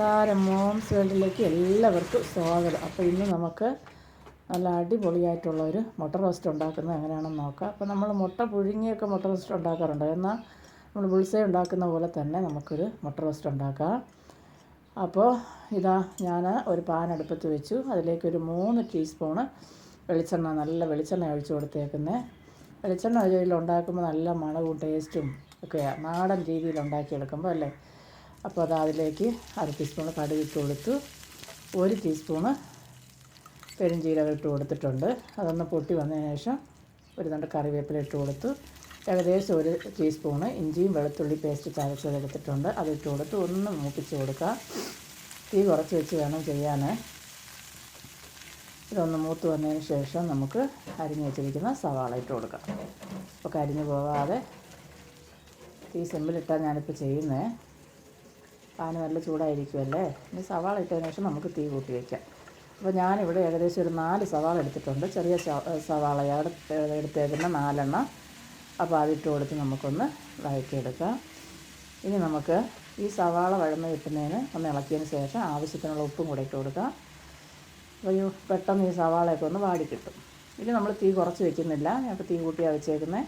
നമസ്കാരം. മോംസ് വേൾഡിലേക്ക് എല്ലാവർക്കും സ്വാഗതം. അപ്പോൾ ഇന്ന് നമുക്ക് നല്ല അടിപൊളിയായിട്ടുള്ള ഒരു മുട്ട റോസ്റ്റ് ഉണ്ടാക്കുന്നത് എങ്ങനെയാണെന്ന് നോക്കാം. അപ്പോൾ നമ്മൾ മുട്ട പുഴുങ്ങിയൊക്കെ മുട്ട റോസ്റ്റ് ഉണ്ടാക്കാറുണ്ട്. എന്നാൽ നമ്മൾ ബുൾസൈ ഉണ്ടാക്കുന്ന പോലെ തന്നെ നമുക്കൊരു മുട്ട റോസ്റ്റ് ഉണ്ടാക്കാം. അപ്പോൾ ഇതാ ഞാൻ ഒരു പാൻ അടുപ്പത്ത് വെച്ചു. അതിലേക്ക് ഒരു മൂന്ന് ടീസ്പൂണ് വെളിച്ചെണ്ണ നല്ല വെളിച്ചെണ്ണ ഒഴിച്ചു കൊടുത്തേക്കുന്നത് വെളിച്ചെണ്ണ ഉണ്ടാക്കുമ്പോൾ നല്ല മണവും ടേസ്റ്റും ഒക്കെയാണ് നാടൻ രീതിയിൽ ഉണ്ടാക്കിയെടുക്കുമ്പോൾ അല്ലേ? അപ്പോൾ അത് അതിലേക്ക് അര ടീസ്പൂണ് കടുക് ഇട്ട് കൊടുത്തു. ഒരു ടീസ്പൂണ് പെരുംജീരകം ഇട്ട് കൊടുത്തിട്ടുണ്ട്. അതൊന്ന് പൊട്ടി വന്നതിന് ശേഷം ഒരു രണ്ട് കറിവേപ്പില ഇട്ട് കൊടുത്തു. ഏകദേശം ഒരു ടീസ്പൂണ് ഇഞ്ചിയും വെളുത്തുള്ളി പേസ്റ്റ് ചതച്ചതെടുത്തിട്ടുണ്ട് അതിട്ട് കൊടുത്ത് ഒന്ന് മൂപ്പിച്ച് കൊടുക്കുക തീ കുറച്ച് വെച്ച് വേണം ചെയ്യാൻ. ഇതൊന്ന് മൂത്ത് വന്നതിന് ശേഷം നമുക്ക് അരിഞ്ഞ് വെച്ചിരിക്കുന്ന സവാള ഇട്ട് കൊടുക്കാം. അപ്പോൾ കരിഞ്ഞു പോകാതെ തീ സിമ്പിളിട്ടാണ് ഞാനിപ്പോൾ ചെയ്യുന്നത് പാന് നല്ല ചൂടായിരിക്കുമല്ലേ? ഇനി സവാള ഇട്ടതിന് ശേഷം നമുക്ക് തീ കൂട്ടി വയ്ക്കാം അപ്പോൾ ഞാനിവിടെ ഏകദേശം ഒരു നാല് സവാള എടുത്തിട്ടുണ്ട്. ചെറിയ സവാള എടുത്തേക്കുന്ന നാലെണ്ണം. അപ്പോൾ അതിട്ട് കൊടുത്ത് നമുക്കൊന്ന് വഴക്കിയെടുക്കാം ഇനി നമുക്ക് ഈ സവാള വഴന്ന് കിട്ടുന്നതിന് ഒന്ന് ഇളക്കിയതിന് ശേഷം ആവശ്യത്തിനുള്ള ഉപ്പും കൂടെ ഇട്ട് കൊടുക്കാം. അപ്പോൾ ഈ പെട്ടെന്ന് ഈ സവാളയൊക്കെ ഒന്ന് വാടി കിട്ടും. ഇനി നമ്മൾ തീ കുറച്ച് വെക്കുന്നില്ല. അപ്പോൾ തീ കൂട്ടിയാണ് വെച്ചേക്കുന്നത്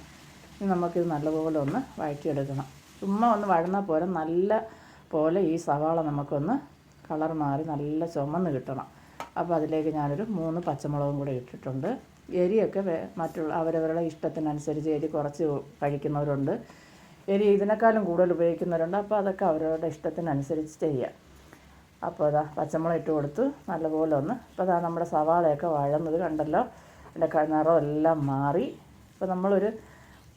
ഇനി നമുക്കിത് നല്ലപോലെ ഒന്ന് വഴറ്റിയെടുക്കണം. ചുമ്മാ ഒന്ന് വഴന്നാൽ പോരെ. നല്ല പോലെ ഈ സവാള നമുക്കൊന്ന് കളർ മാറി നല്ല ചുമന്ന് കിട്ടണം. അപ്പോൾ അതിലേക്ക് ഞാനൊരു മൂന്ന് പച്ചമുളകും കൂടെ ഇട്ടിട്ടുണ്ട്. എരിയൊക്കെ മറ്റുള്ള അവരവരുടെ ഇഷ്ടത്തിനനുസരിച്ച് എരി കുറച്ച് കഴിക്കുന്നവരുണ്ട്. എരി ഇതിനേക്കാളും കൂടുതൽ ഉപയോഗിക്കുന്നവരുണ്ട്. അപ്പോൾ അതൊക്കെ അവരവരുടെ ഇഷ്ടത്തിനനുസരിച്ച് ചെയ്യാം. അപ്പോൾ അതാ പച്ചമുളക് ഇട്ട് കൊടുത്ത് നല്ലപോലെ ഒന്ന് ഇപ്പോൾ അതാ നമ്മുടെ സവാളയൊക്കെ വഴന്നത് കണ്ടല്ലോ? അതിന്റെ നിറം എല്ലാം മാറി. ഇപ്പോൾ നമ്മളൊരു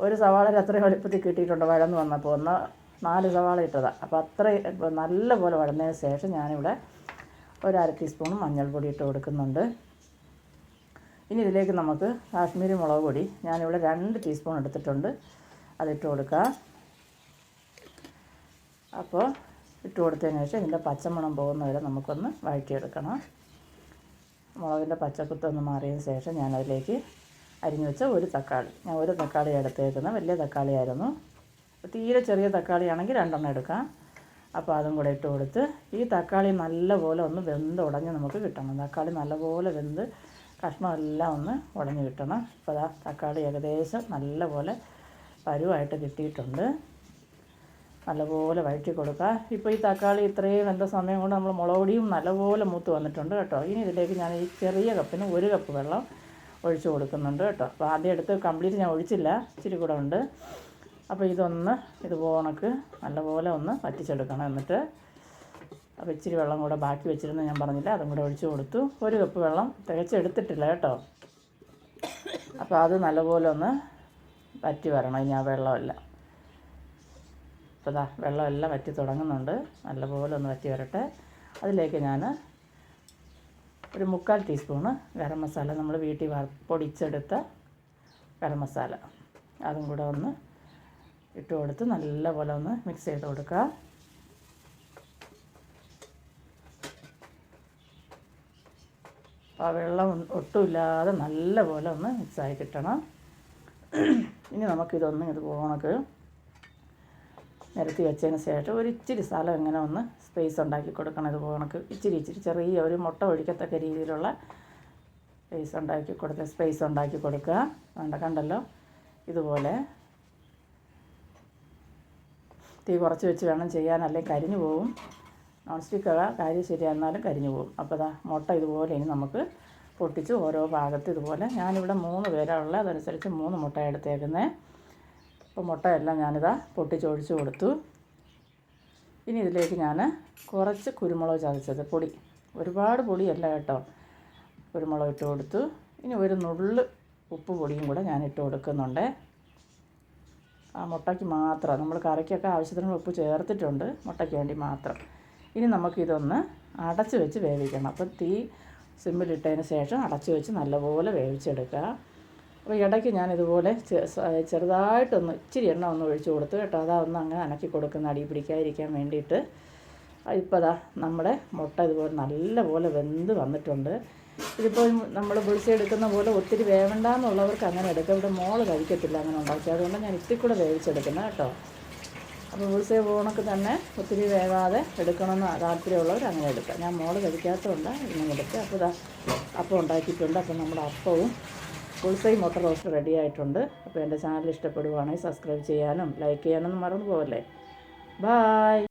ഒരു സവാളയിൽ അത്രയും എളുപ്പത്തിൽ കിട്ടിയിട്ടുണ്ട് വഴന്ന് വന്നപ്പോൾ ഒന്ന് നാല് സവാള ഇട്ടതാണ് അപ്പോൾ അത്ര നല്ല പോലെ വഴന്നതിന് ശേഷം ഞാനിവിടെ ഒരു അര ടീസ്പൂൺ മഞ്ഞൾപ്പൊടി ഇട്ട് കൊടുക്കുന്നുണ്ട്. ഇനി ഇതിലേക്ക് നമുക്ക് കാശ്മീരി മുളക് പൊടി ഞാനിവിടെ രണ്ട് ടീസ്പൂൺ എടുത്തിട്ടുണ്ട്. അതിട്ട് കൊടുക്കുക അപ്പോൾ ഇട്ട് കൊടുത്തതിന് ശേഷം ഇതിന്റെ പച്ചമണം പോകുന്ന വരെ നമുക്കൊന്ന് വഴറ്റിയെടുക്കണം. മുളകിന്റെ പച്ചക്കുത്തൊന്ന് മാറിയതിന് ശേഷം ഞാനതിലേക്ക് അരിഞ്ഞു വെച്ച ഒരു തക്കാളി. ഞാൻ ഒരു തക്കാളി എടുത്തേക്കുന്നത് വലിയ തക്കാളിയായിരുന്നു തീരെ ചെറിയ തക്കാളിയാണെങ്കിൽ രണ്ടെണ്ണം എടുക്കാം. അപ്പോൾ അതും കൂടെ ഇട്ട് കൊടുത്ത് ഈ തക്കാളി നല്ലപോലെ ഒന്ന് വെന്ത് ഉടഞ്ഞ് നമുക്ക് കിട്ടണം. തക്കാളി നല്ലപോലെ വെന്ത് കഷ്ണമെല്ലാം ഒന്ന് ഉടഞ്ഞ് കിട്ടണം. അപ്പോൾ ആ തക്കാളി ഏകദേശം നല്ലപോലെ പരുവായിട്ട് കിട്ടിയിട്ടുണ്ട്. നല്ലപോലെ വഴറ്റി കൊടുക്കുക ഇപ്പോൾ ഈ തക്കാളി ഇത്രയും വെന്ത സമയം കൊണ്ട് നമ്മൾ മുളകുപൊടിയും നല്ലപോലെ മൂത്ത് വന്നിട്ടുണ്ട് കേട്ടോ. ഇനി ഇതിലേക്ക് ഞാൻ ഈ ചെറിയ കപ്പിന് ഒരു കപ്പ് വെള്ളം ഒഴിച്ച് കൊടുക്കുന്നുണ്ട് കേട്ടോ. അപ്പോൾ ആദ്യം എടുത്ത് കംപ്ലീറ്റ് ഞാൻ ഒഴിച്ചില്ല. ഇച്ചിരി കൂടെ ഉണ്ട്. അപ്പോൾ ഇതൊന്ന് ഇത് പോണക്ക് നല്ലപോലെ ഒന്ന് വറ്റിച്ചെടുക്കണം. എന്നിട്ട് അപ്പോൾ ഇച്ചിരി വെള്ളം കൂടെ ബാക്കി വെച്ചിരുന്ന് ഞാൻ പറഞ്ഞില്ല അതും കൂടെ ഒഴിച്ചു കൊടുത്തു. ഒരു കപ്പ് വെള്ളം തികച്ചെടുത്തിട്ടില്ല കേട്ടോ. അപ്പോൾ അത് നല്ലപോലെ ഒന്ന് വറ്റി വരണം. ഇനി ആ വെള്ളമെല്ലാം. അപ്പോൾ ഇതാ വെള്ളമെല്ലാം വറ്റി തുടങ്ങുന്നുണ്ട്. നല്ലപോലെ ഒന്ന് വറ്റി വരട്ടെ. അതിലേക്ക് ഞാൻ ഒരു മുക്കാൽ ടീസ്പൂണ് ഗരം മസാല. നമ്മൾ വീട്ടിൽ പൊടിച്ചെടുത്ത ഗരം മസാല. അതും കൂടെ ഒന്ന് ഇട്ട് കൊടുത്ത് നല്ലപോലെ ഒന്ന് മിക്സ് ചെയ്ത് കൊടുക്കുക. ആ വെള്ളം ഒട്ടുമില്ലാതെ നല്ലപോലെ ഒന്ന് മിക്സായി കിട്ടണം. ഇനി നമുക്കിതൊന്ന് ഇത് പോകണക്ക് നിരത്തി വെച്ചതിന് ശേഷം ഒരു ഇച്ചിരി സ്ഥലം ഇങ്ങനെ ഒന്ന് സ്പേസ് ഉണ്ടാക്കി കൊടുക്കണം ഇത് പോകണക്ക് ഇച്ചിരി ഇച്ചിരി ചെറിയ ഒരു മുട്ട ഒഴിക്കത്തക്ക രീതിയിലുള്ള സ്പേസ് ഉണ്ടാക്കി കൊടുക്കുക സ്പേസ് ഉണ്ടാക്കി കൊടുക്കുക. വേണ്ട കണ്ടല്ലോ? ഇതുപോലെ തീ കുറച്ച് വെച്ച് വേണം ചെയ്യാൻ. അല്ലെങ്കിൽ കരിഞ്ഞു പോകും നോൺ സ്റ്റിക്ക് കാര്യം ശരിയായിരുന്നാലും കരിഞ്ഞു പോകും അപ്പോൾ ദാ മുട്ട ഇതുപോലെ ഇനി നമുക്ക് പൊട്ടിച്ച് ഓരോ ഭാഗത്ത് ഇതുപോലെ ഞാനിവിടെ മൂന്ന് പേരാണ് ഉള്ളത് അതനുസരിച്ച് മൂന്ന് മുട്ട എടുത്തേക്കുന്നത് അപ്പോൾ മുട്ടയെല്ലാം ഞാനിതാ പൊട്ടിച്ചൊഴിച്ച് കൊടുത്തു. ഇനി ഇതിലേക്ക് ഞാൻ കുറച്ച് കുരുമുളക് ചതച്ചത്. പൊടി. ഒരുപാട് പൊടിയല്ല കേട്ടോ. കുരുമുളക് ഇട്ട് കൊടുത്തു. ഇനി ഒരു നുള്ള് ഉപ്പ് പൊടിയും കൂടെ ഞാൻ ഇട്ട് കൊടുക്കുന്നുണ്ട്. മുട്ടയ്ക്ക് മാത്രം. നമ്മൾ കറിക്കൊക്കെ ആവശ്യത്തിന് ഉപ്പ് ചേർത്തിട്ടുണ്ട്. മുട്ടയ്ക്ക് വേണ്ടി മാത്രം. ഇനി നമുക്കിതൊന്ന് അടച്ച് വെച്ച് വേവിക്കണം. അപ്പം തീ സിമ്മിലിട്ടതിന് ശേഷം അടച്ച് വെച്ച് നല്ലപോലെ വേവിച്ചെടുക്കുക. അപ്പോൾ ഇടയ്ക്ക് ഞാൻ ഇതുപോലെ ചെറുതായിട്ടൊന്ന് ഇച്ചിരി എണ്ണ ഒന്ന് ഒഴിച്ചു കൊടുത്ത് കേട്ടോ. അതാ ഒന്ന് അങ്ങനെ അനക്കി കൊടുക്കുന്ന അടി പിടിക്കാതിരിക്കാൻ വേണ്ടിയിട്ട്. ഇപ്പോൾ അതാ നമ്മുടെ മുട്ട ഇതുപോലെ നല്ലപോലെ വെന്ത് വന്നിട്ടുണ്ട്. ഇതിപ്പോൾ നമ്മൾ പുളിച്ച എടുക്കുന്ന പോലെ ഒത്തിരി വേവണ്ടെന്നുള്ളവർക്ക് അങ്ങനെ എടുക്കാം. ഇവിടെ മോൾ കഴിക്കത്തില്ല അങ്ങനെ ഉണ്ടാക്കി. അതുകൊണ്ട് ഞാൻ ഇത്തിരി കൂടെ വേവിച്ചെടുക്കുന്നത് കേട്ടോ. അപ്പോൾ പുളിച്ച പോണക്ക് തന്നെ ഒത്തിരി വേവാതെ എടുക്കണമെന്ന് താല്പര്യമുള്ളവർ അങ്ങനെ എടുക്കാം. ഞാൻ മോൾ കഴിക്കാത്തതുകൊണ്ട് ഇങ്ങനെ എടുക്കുക അപ്പോൾ ഇതാ അപ്പം ഉണ്ടാക്കിയിട്ടുണ്ട്. അപ്പം നമ്മുടെ അപ്പവും പുളിസൈ മുട്ട റോസ്റ്റ് റെഡി ആയിട്ടുണ്ട്. അപ്പോൾ എന്റെ ചാനൽ ഇഷ്ടപ്പെടുവാണെങ്കിൽ സബ്സ്ക്രൈബ് ചെയ്യാനും ലൈക്ക് ചെയ്യാനൊന്നും മറന്നു പോകല്ലേ ബായ്.